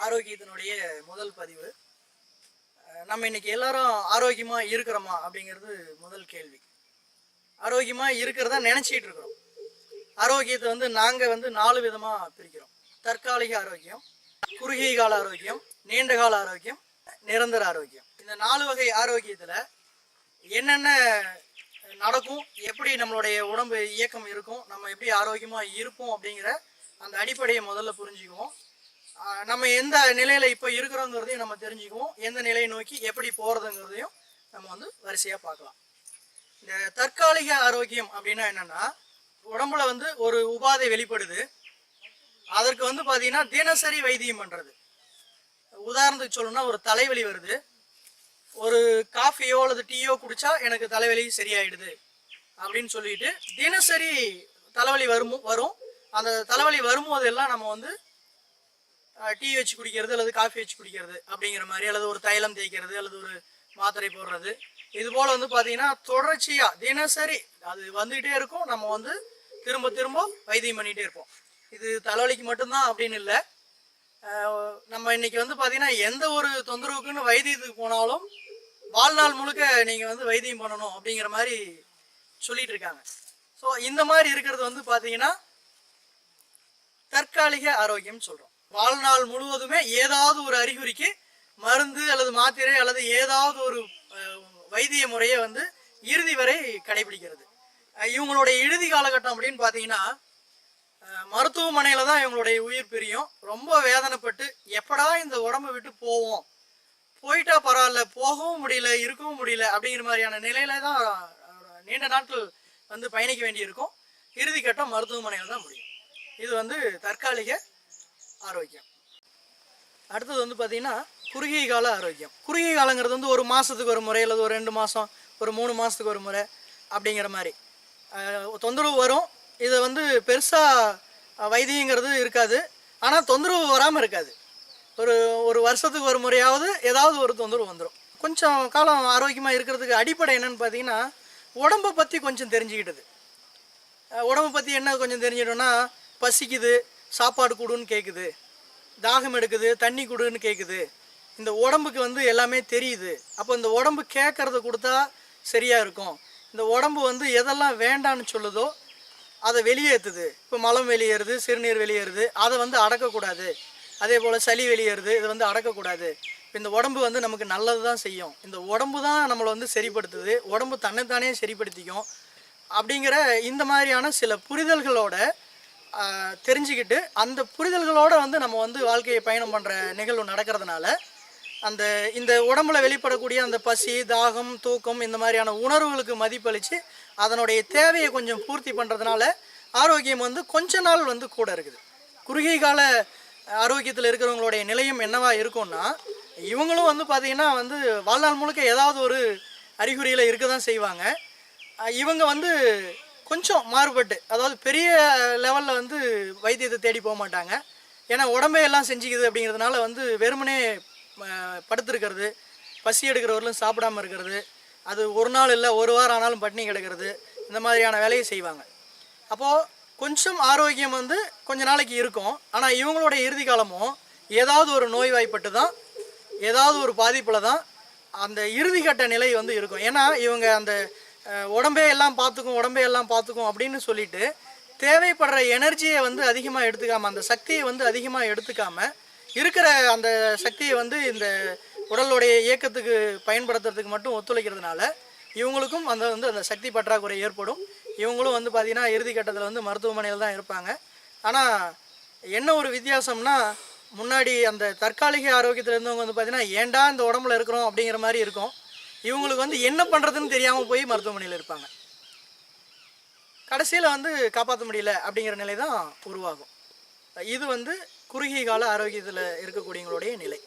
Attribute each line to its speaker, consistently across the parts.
Speaker 1: ஆரோக்கியத்தினுடைய முதல் பதிவு. நம்ம இன்னைக்கு எல்லாரும் ஆரோக்கியமா இருக்கிறோமா அப்படிங்கிறது முதல் கேள்வி. ஆரோக்கியமா இருக்கிறதா நினைச்சிட்டு இருக்கிறோம். ஆரோக்கியத்தை வந்து நாங்க வந்து நாலு விதமா பிரிக்கிறோம். தற்காலிக ஆரோக்கியம் குறுகிய கால ஆரோக்கியம் நீண்ட கால ஆரோக்கியம் நிரந்தர ஆரோக்கியம். இந்த நாலு வகை ஆரோக்கியத்துல என்னென்ன நடக்கும் எப்படி நம்மளுடைய உடம்பு இயக்கம் இருக்கும் நம்ம எப்படி ஆரோக்கியமா இருப்போம் அப்படிங்கிற அந்த அடிப்படையை முதல்ல புரிஞ்சுக்குவோம். நம்ம எந்த நிலையில இப்போ இருக்கிறோங்கிறதையும் நம்ம தெரிஞ்சுக்குவோம். எந்த நிலையை நோக்கி எப்படி போறதுங்கிறதையும் நம்ம வந்து வரிசையா பார்க்கலாம். இந்த தற்காலிக ஆரோக்கியம் அப்படின்னா என்னன்னா உடம்புல வந்து ஒரு உபாதை வெளிப்படுது. அதற்கு வந்து பார்த்தீங்கன்னா தினசரி வைத்தியம் பண்றது. உதாரணத்துக்கு சொல்லணும்னா ஒரு தலைவலி வருது. ஒரு காஃபியோ அல்லது டீயோ குடிச்சா எனக்கு தலைவலி சரியாயிடுது அப்படின்னு சொல்லிட்டு தினசரி தலைவலி வரும் வரும். அந்த தலைவலி வரும்போதெல்லாம் நம்ம வந்து டீ வச்சு குடிக்கிறது அல்லது காஃபி வச்சு குடிக்கிறது அப்படிங்கிற மாதிரி அல்லது ஒரு தைலம் தேய்க்கிறது அல்லது ஒரு மாத்திரை போடுறது. இது போல் வந்து பார்த்தீங்கன்னா தொடர்ச்சியாக தினசரி அது வந்துகிட்டே இருக்கும். நம்ம வந்து திரும்ப திரும்ப வைத்தியம் பண்ணிகிட்டே இருப்போம். இது தலைவலிக்கு மட்டும்தான் அப்படின்னு இல்லை. நம்ம இன்னைக்கு வந்து பார்த்தீங்கன்னா எந்த ஒரு தொந்தரவுக்குன்னு வைத்தியத்துக்கு போனாலும் வாழ்நாள் முழுக்க நீங்கள் வந்து வைத்தியம் பண்ணணும் அப்படிங்கிற மாதிரி சொல்லிட்டு இருக்காங்க. ஸோ இந்த மாதிரி இருக்கிறது வந்து பார்த்தீங்கன்னா தற்காலிக ஆரோக்கியம் சொல்கிறோம் வாழ்நாள் முழுவதுமே ஏதாவது ஒரு அறிகுறிக்கு மருந்து அல்லது மாத்திரை அல்லது ஏதாவது ஒரு வைத்திய முறையை வந்து இறுதி வரை கடைபிடிக்கிறது. இவங்களுடைய இறுதி காலகட்டம் அப்படின்னு பார்த்தீங்கன்னா மருத்துவமனையில் மருத்துவமனையில தான் இவங்களுடைய உயிர் பிரியும். ரொம்ப வேதனைப்பட்டு எப்படா இந்த உடம்பை விட்டு போவோம்? போயிட்டா பரவாயில்ல போகவும் முடியல இருக்கவும் முடியல அப்படிங்கிற மாதிரியான நிலையில தான் நீண்ட நாட்கள் வந்து பயணிக்க வேண்டியிருக்கும். இறுதி கட்டம் மருத்துவமனையில் தான் முடியும். இது வந்து தற்காலிக ஆரோக்கியம். அடுத்தது வந்து பார்த்தீங்கன்னா குறுகிய கால ஆரோக்கியம். குறுகிய காலங்கிறது வந்து ஒரு மாதத்துக்கு ஒரு முறை அல்லது ஒரு ரெண்டு மாதம் ஒரு மூணு மாதத்துக்கு ஒரு முறை அப்படிங்கிற மாதிரி. தொந்தரவு வரும். இதை வந்து பெருசாக வைத்தியங்கிறது இருக்காது. ஆனால் தொந்தரவு வராமல் இருக்காது. ஒரு ஒரு வருஷத்துக்கு ஒரு முறையாவது ஏதாவது ஒரு தொந்தரவு வந்துடும் கொஞ்சம் காலம் ஆரோக்கியமாக இருக்கிறதுக்கு அடிப்படை என்னென்னு பார்த்தீங்கன்னா உடம்பை பற்றி கொஞ்சம் தெரிஞ்சுக்கிட்டது. உடம்பை பற்றி என்ன கொஞ்சம் தெரிஞ்சிட்டோம்னா பசிக்குது சாப்பாடு கொடுன்னு கேட்குது தாகம் எடுக்குது தண்ணி கொடுன்னு கேட்குது இந்த உடம்புக்கு வந்து எல்லாமே தெரியுது. அப்போ இந்த உடம்பு கேட்குறத கொடுத்தா சரியாக இருக்கும். இந்த உடம்பு வந்து எதெல்லாம் வேண்டான்னு சொல்லுதோ அதை வெளியேற்றுது இப்போ மலம் வெளியேறுது சிறுநீர் வெளியேறுது அதை வந்து அடக்கக்கூடாது. அதே போல் சளி வெளியேறுது இதை வந்து அடக்கக்கூடாது. இந்த உடம்பு வந்து நமக்கு நல்லது தான் செய்யும். இந்த உடம்பு தான் நம்மளை வந்து சரிப்படுத்துது. உடம்பு தன்னைத்தானே சரிப்படுத்திக்கும். அப்படிங்கிற இந்த மாதிரியான சில புரிதல்களோட தெரிஞ்சுக்கிட்டு அந்த புரிதல்களோடு வந்து நம்ம வந்து வாழ்க்கையை பயணம் பண்ணுற நிகழ்வு நடக்கிறதுனால அந்த இந்த உடம்புல வெளிப்படக்கூடிய அந்த பசி தாகம் தூக்கம் இந்த மாதிரியான உணர்வுகளுக்கு மதிப்பளித்து அதனுடைய தேவையை கொஞ்சம் பூர்த்தி பண்ணுறதுனால ஆரோக்கியம் வந்து கொஞ்ச நாள் வந்து கூட இருக்குது. குறுகிய கால ஆரோக்கியத்தில் இருக்கிறவங்களுடைய நிலையம் என்னவா இருக்கும்னா இவங்களும் வந்து பார்த்திங்கன்னா வந்து வாழ்நாள் முழுக்க ஏதாவது ஒரு அறிகுறியில் இருக்க தான் செய்வாங்க. இவங்க வந்து கொஞ்சம் மாறுபட்டு அதாவது பெரிய லெவலில் வந்து வைத்தியத்தை தேடி போக மாட்டாங்க. ஏன்னா உடம்பே எல்லாம் செஞ்சுக்குது அப்படிங்கிறதுனால வந்து வெறுமனே படுத்துருக்கிறது பசி எடுக்கிறவர்களும் சாப்பிடாம இருக்கிறது அது ஒரு நாள் இல்லை ஒரு வாரம் ஆனாலும் பட்டினி கிடக்கிறது இந்த மாதிரியான வேலையை செய்வாங்க. அப்போது கொஞ்சம் ஆரோக்கியம் வந்து கொஞ்ச நாளைக்கு இருக்கும். ஆனால் இவங்களோட இறுதி காலமும் ஏதாவது ஒரு நோய்வாய்ப்பட்டு தான் ஏதாவது ஒரு பாதிப்பில் தான் அந்த இறுதிக்கட்ட நிலை வந்து இருக்கும். ஏன்னா இவங்க அந்த உடம்பே எல்லாம் பார்த்துக்கும் உடம்பே எல்லாம் பார்த்துக்கும் அப்படின்னு சொல்லிட்டு தேவைப்படுற எனர்ஜியை வந்து அதிகமாக எடுத்துக்காம அந்த சக்தியை வந்து அதிகமாக எடுத்துக்காம இருக்கிற அந்த சக்தியை வந்து இந்த உடலுடைய இயக்கத்துக்கு பயன்படுத்துறதுக்கு மட்டும் ஒத்துழைக்கிறதுனால இவங்களுக்கும் அந்த வந்து அந்த சக்தி பற்றாக்குறை ஏற்படும். இவங்களும் வந்து பார்த்திங்கன்னா இறுதி கட்டத்தில் வந்து மருத்துவமனையில் தான் இருப்பாங்க. ஆனால் என்ன ஒரு வித்தியாசம்னா முன்னாடி அந்த தற்காலிக ஆரோக்கியத்தில் இருந்தவங்க வந்து பார்த்தீங்கன்னா ஏன்டா இந்த உடம்புல இருக்கிறோம்? அப்படிங்கிற மாதிரி இருக்கும். இவங்களுக்கு வந்து என்ன பண்ணுறதுன்னு தெரியாமல் போய் மருத்துவமனையில் இருப்பாங்க. கடைசியில் வந்து காப்பாற்ற முடியல அப்படிங்கிற நிலை தான் உருவாகும். இது வந்து குறுகிய கால ஆரோக்கியத்தில் இருக்கக்கூடியவங்களுடைய நிலை.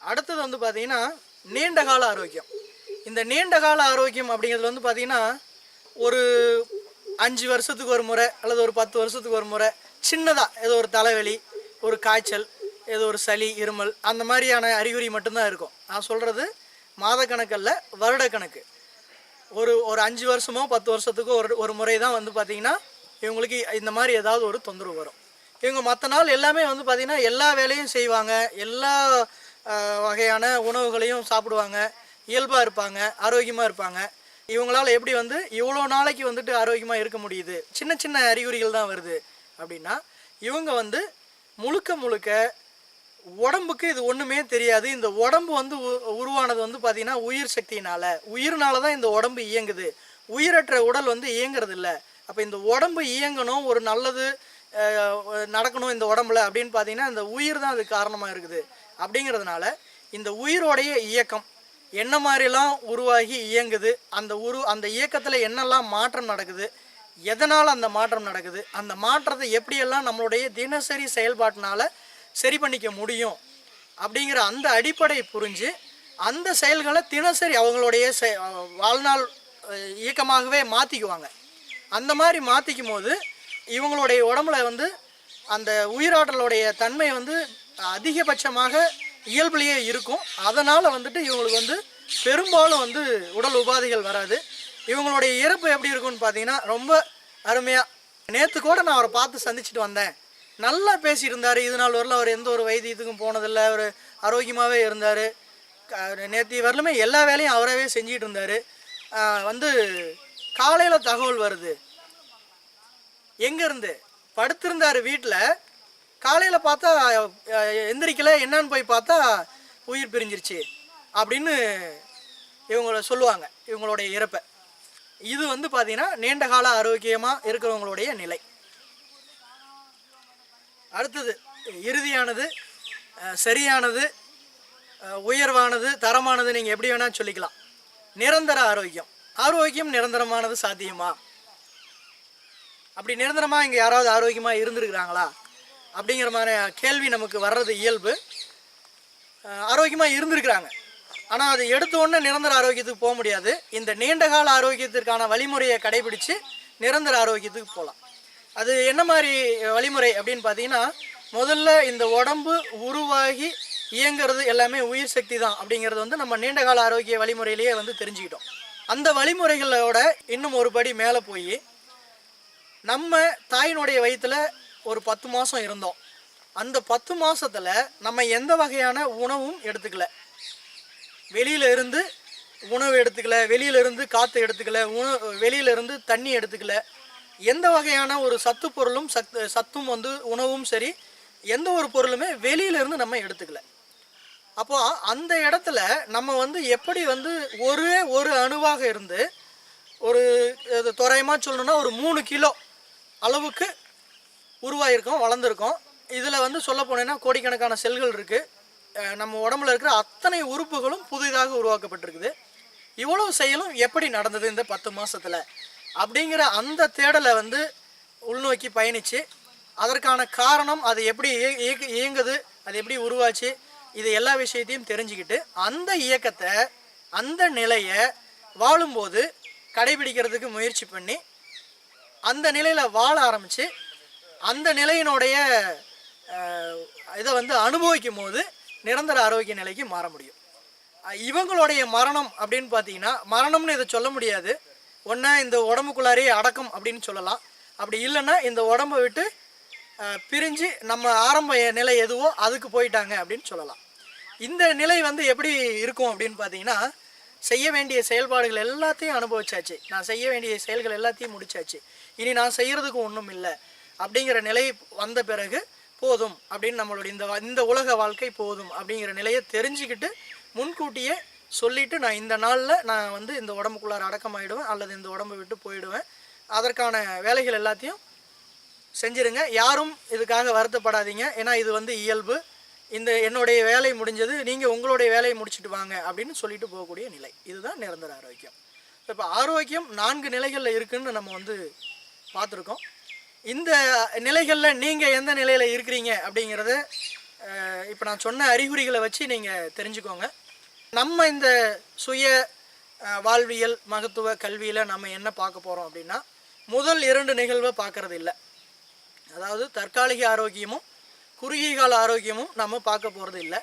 Speaker 1: அடுத்தது வந்து பார்த்திங்கன்னா நீண்ட கால ஆரோக்கியம். இந்த நீண்ட கால ஆரோக்கியம் அப்படிங்கிறது வந்து பார்த்திங்கன்னா ஒரு அஞ்சு வருஷத்துக்கு ஒரு முறை அல்லது ஒரு பத்து வருஷத்துக்கு ஒரு முறை சின்னதாக ஏதோ ஒரு தலைவலி ஒரு காய்ச்சல் ஏதோ ஒரு சளி இருமல் அந்த மாதிரியான அறிகுறி மட்டும்தான் இருக்கும். நான் சொல்கிறது மாதக்கணக்கல்ல வருடக்கணக்கு. ஒரு ஒரு அஞ்சு வருஷமோ பத்து வருஷத்துக்கோ ஒரு ஒரு முறை தான் வந்து பார்த்தீங்கன்னா இவங்களுக்கு இந்த மாதிரி ஏதாவது ஒரு தொந்தரவு வரும். இவங்க மற்ற நாள் எல்லாமே வந்து பார்த்திங்கன்னா எல்லா வேலையும் செய்வாங்க. எல்லா வகையான உணவுகளையும் சாப்பிடுவாங்க. இயல்பாக இருப்பாங்க. ஆரோக்கியமாக இருப்பாங்க. இவங்களால் எப்படி வந்து இவ்வளோ நாளைக்கு வந்துட்டு ஆரோக்கியமாக இருக்க முடியுது? சின்ன சின்ன அறிகுறிகள் தான் வருது. அப்படின்னா இவங்க வந்து முழுக்க முழுக்க உடம்புக்கு இது ஒன்றுமே தெரியாது. இந்த உடம்பு வந்து உ- உருவானது வந்து பார்த்திங்கன்னா உயிர் சக்தியினால. உயிர்னால தான் இந்த உடம்பு இயங்குது. உயிரற்ற உடல் வந்து இயங்குறது இல்லை அப்போ இந்த உடம்பு இயங்கணும் ஒரு நல்லது நடக்கணும் இந்த உடம்புல அப்படின்னு பார்த்தீங்கன்னா இந்த உயிர் தான் அதுக்கு காரணமாக இருக்குது. அப்படிங்கிறதுனால இந்த உயிரோடைய இயக்கம் என்ன மாதிரிலாம் உருவாகி இயங்குது அந்த உரு அந்த இயக்கத்தில் என்னெல்லாம் மாற்றம் நடக்குது எதனால் அந்த மாற்றம் நடக்குது அந்த மாற்றத்தை எப்படியெல்லாம் நம்மளுடைய தினசரி செயல்பாட்டினால சரி பண்ணிக்க முடியும் அப்படிங்கிற அந்த அடிப்படை புரிஞ்சு அந்த செயல்களை தினசரி அவங்களுடைய செ- வாழ்நாள் இயக்கமாகவே மாற்றிக்குவாங்க அந்த மாதிரி மாற்றிக்கும் போது இவங்களுடைய உடம்புல வந்து அந்த உயிராற்றலுடைய தன்மை வந்து அதிகபட்சமாக இயல்புலேயே இருக்கும். அதனால் வந்துட்டு இவங்களுக்கு வந்து பெரும்பாலும் வந்து உடல் உபாதைகள் வராது. இவங்களுடைய இறப்பு எப்படி இருக்கும்னு பார்த்தீங்கன்னா ரொம்ப அருமையாக நேற்று கூட நான் அவரை பார்த்து சந்திச்சுட்டு வந்தேன். நல்லா பேசியிருந்தார். இது நாள் வரல அவர் எந்த ஒரு வைத்தியத்துக்கும் போனதில்லை. அவர் ஆரோக்கியமாகவே இருந்தார். நேற்று வரலுமே எல்லா வேலையும் அவராகவே செஞ்சிட்டு இருந்தார் வந்து காலையில் தகவல் வருது. எங்கேருந்து? படுத்திருந்தார் வீட்டில் காலையில் பார்த்தா அஹ், எந்திரிக்கல என்னன்னு போய் பார்த்தா உயிர் பிரிஞ்சிருச்சு அப்படின்னு இவங்கள சொல்லுவாங்க. இவங்களுடைய இறப்பை. இது வந்து பார்த்திங்கன்னா நீண்ட கால ஆரோக்கியமாக இருக்கிறவங்களுடைய நிலை. அடுத்தது இறுதியானது சரியானது உயர்வானது தரமானது நீங்கள் எப்படி வேணால் சொல்லிக்கலாம். நிரந்தர ஆரோக்கியம். ஆரோக்கியம் நிரந்தரமானது சாத்தியமா? அப்படி நிரந்தரமாக இங்கே யாராவது ஆரோக்கியமாக இருந்திருக்கிறாங்களா? அப்படிங்கிற மாதிரி கேள்வி நமக்கு வர்றது இயல்பு. ஆரோக்கியமாக இருந்திருக்கிறாங்க. ஆனால் அது எடுத்த உடனே நிரந்தர ஆரோக்கியத்துக்கு போக முடியாது. இந்த நீண்ட கால ஆரோக்கியத்திற்கான வழிமுறையை கடைபிடித்து நிரந்தர ஆரோக்கியத்துக்கு போகலாம். அது என்ன மாதிரி வழிமுறை அப்படின்னு பார்த்தீங்கன்னா முதல்ல இந்த உடம்பு உருவாகி இயங்குறது எல்லாமே உயிர் சக்தி தான் அப்படிங்கிறது வந்து நம்ம நீண்ட கால ஆரோக்கிய வழிமுறையிலேயே வந்து தெரிஞ்சுக்கிட்டோம். அந்த வழிமுறைகளோட இன்னும் ஒரு படி மேலே போய் நம்ம தாயினுடைய வயிற்றில் ஒரு பத்து மாதம் இருந்தோம். அந்த பத்து மாதத்தில் நம்ம எந்த வகையான உணவும் எடுத்துக்கல. வெளியில இருந்து உணவு எடுத்துக்கல வெளியில இருந்து காற்று எடுத்துக்கல உணவு வெளியில இருந்து தண்ணி எடுத்துக்கல எந்த வகையான ஒரு சத்து பொருளும் சத்து சத்தும் வந்து உணவும் சரி எந்த ஒரு பொருளுமே வெளியிலேருந்து நம்ம எடுத்துக்கல. அப்போ அந்த இடத்துல நம்ம வந்து எப்படி வந்து ஒரே ஒரு அணுவாக இருந்து ஒரு இது தோராயமாக சொல்லணும்னா ஒரு மூணு கிலோ அளவுக்கு உருவாயிருக்கோம் வளர்ந்துருக்கோம். இதில் வந்து சொல்ல போனேன்னா கோடிக்கணக்கான செல்கள் இருக்குது நம்ம உடம்புல இருக்கிற அத்தனை உறுப்புகளும் புதிதாக உருவாக்கப்பட்டிருக்குது. இவ்வளவு செயலும் எப்படி நடந்தது இந்த பத்து மாதத்தில் அப்படிங்கிற அந்த தேடலை வந்து உள்நோக்கி பயணித்து அதற்கான காரணம் அது எப்படி இயக்கு- இயங்குது அது எப்படி உருவாச்சு இது எல்லா விஷயத்தையும் தெரிஞ்சுக்கிட்டு அந்த இயக்கத்தை அந்த நிலையை வாழும்போது கடைபிடிக்கிறதுக்கு முயற்சி பண்ணி அந்த நிலையில் வாழ ஆரம்பித்து அந்த நிலையினுடைய இதை வந்து அனுபவிக்கும் போது நிரந்தர ஆரோக்கிய நிலைக்கு மாற முடியும். இவங்களுடைய மரணம் அப்படின்னு பார்த்தீங்கன்னா மரணம்னு இதை சொல்ல முடியாது. ஒன்றா இந்த உடம்புக்குள்ளாரே அடக்கம் அப்படின்னு சொல்லலாம். அப்படி இல்லைன்னா இந்த உடம்பை விட்டு பிரிஞ்சு நம்ம ஆரம்ப நிலை எதுவோ அதுக்கு போயிட்டாங்க அப்படின்னு சொல்லலாம். இந்த நிலை வந்து எப்படி இருக்கும் அப்படின்னு பார்த்தீங்கன்னா செய்ய வேண்டிய செயல்பாடுகள் எல்லாத்தையும் அனுபவிச்சாச்சு. நான் செய்ய வேண்டிய செயல்கள் எல்லாத்தையும் முடிச்சாச்சு. இனி நான் செய்கிறதுக்கு ஒன்றும் இல்லை. அப்படிங்கிற நிலை வந்த பிறகு போதும் அப்படின்னு நம்மளுடைய இந்த வா- இந்த உலக வாழ்க்கை போதும் அப்படிங்கிற நிலையை தெரிஞ்சுக்கிட்டு முன்கூட்டியே சொல்லிட்டு நான் இந்த நாளில் நான் வந்து இந்த உடம்புக்குள்ளார அடக்கமாயிடுவேன் அல்லது இந்த உடம்பை விட்டு போயிடுவேன். அதற்கான வேலைகள் எல்லாத்தையும் செஞ்சுருங்க. யாரும் இதுக்காக வருத்தப்படாதீங்க. ஏன்னா இது வந்து இயல்பு. இந்த என்னுடைய வேலை முடிஞ்சது நீங்கள் உங்களுடைய வேலையை முடிச்சுட்டு வாங்க அப்படின்னு சொல்லிட்டு போகக்கூடிய நிலை. இதுதான் நிரந்தர ஆரோக்கியம். இப்போ ஆரோக்கியம் நான்கு நிலைகளில் இருக்குதுன்னு நம்ம வந்து பார்த்துருக்கோம். இந்த நிலைகளில் நீங்கள் எந்த நிலையில் இருக்கிறீங்க அப்படிங்கிறத இப்போ நான் சொன்ன அறிகுறிகளை வச்சு நீங்கள் தெரிஞ்சுக்கோங்க. நம்ம இந்த சுய வாழ்வியல் மகத்துவ கல்வியில் நம்ம என்ன பார்க்க போகிறோம் அப்படின்னா முதல் இரண்டு நிகழ்வை பார்க்கறது இல்லை. அதாவது தற்காலிக ஆரோக்கியமும் குறுகிய கால ஆரோக்கியமும் நம்ம பார்க்க போகிறது இல்லை.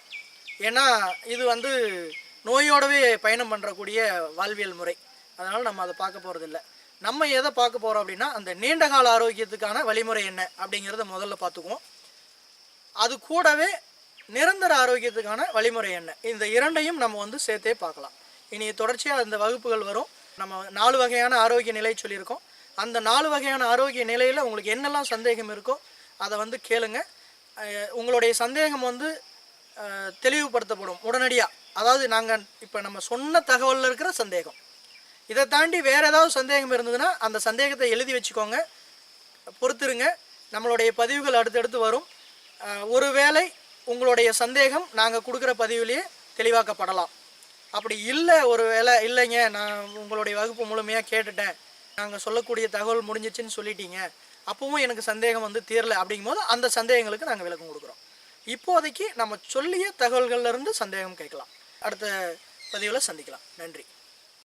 Speaker 1: ஏன்னா இது வந்து நோயோடவே பயணம் பண்ணுறக்கூடிய வாழ்வியல் முறை. அதனால் நம்ம அதை பார்க்க போகிறது இல்லை. நம்ம எதை பார்க்க போகிறோம் அப்படின்னா அந்த நீண்ட கால ஆரோக்கியத்துக்கான வழிமுறை என்ன அப்படிங்கிறத முதல்ல பார்த்துக்குவோம். அது கூடவே நிரந்தர ஆரோக்கியத்துக்கான வழிமுறை என்ன? இந்த இரண்டையும் நம்ம வந்து சேர்த்தே பார்க்கலாம். இனி தொடர்ச்சியாக இந்த வகுப்புகள் வரும். நம்ம நாலு வகையான ஆரோக்கிய நிலை சொல்லியிருக்கோம். அந்த நாலு வகையான ஆரோக்கிய நிலையில் உங்களுக்கு என்னெல்லாம் சந்தேகம் இருக்கோ அதை வந்து கேளுங்க. உங்களுடைய சந்தேகம் வந்து தெளிவுபடுத்தப்படும் உடனடியாக அதாவது நாங்கள் இப்போ நம்ம சொன்ன தகவலில் இருக்கிற சந்தேகம். இதை தாண்டி வேறு ஏதாவது சந்தேகம் இருந்ததுன்னா அந்த சந்தேகத்தை எழுதி வச்சுக்கோங்க. பொறுத்துருங்க. நம்மளுடைய பதிவுகள் அடுத்தடுத்து வரும். ஒருவேளை உங்களுடைய சந்தேகம் நாங்கள் கொடுக்குற பதிவிலேயே தெளிவாக்கப்படலாம். அப்படி இல்லை ஒரு வேலை இல்லைங்க நான் உங்களுடைய வகுப்பு முழுமையாக கேட்டுட்டேன். நாங்கள் சொல்லக்கூடிய தகவல் முடிஞ்சிச்சுன்னு சொல்லிட்டீங்க. அப்பவும் எனக்கு சந்தேகம் வந்து தீரல அப்படிங்கும்போது அந்த சந்தேகங்களுக்கு நாங்கள் விளக்கம் கொடுக்குறோம். இப்போதைக்கு நம்ம சொல்லிய தகவல்கள்ல இருந்து சந்தேகம் கேட்கலாம். அடுத்த பதிவில் சந்திக்கலாம். நன்றி.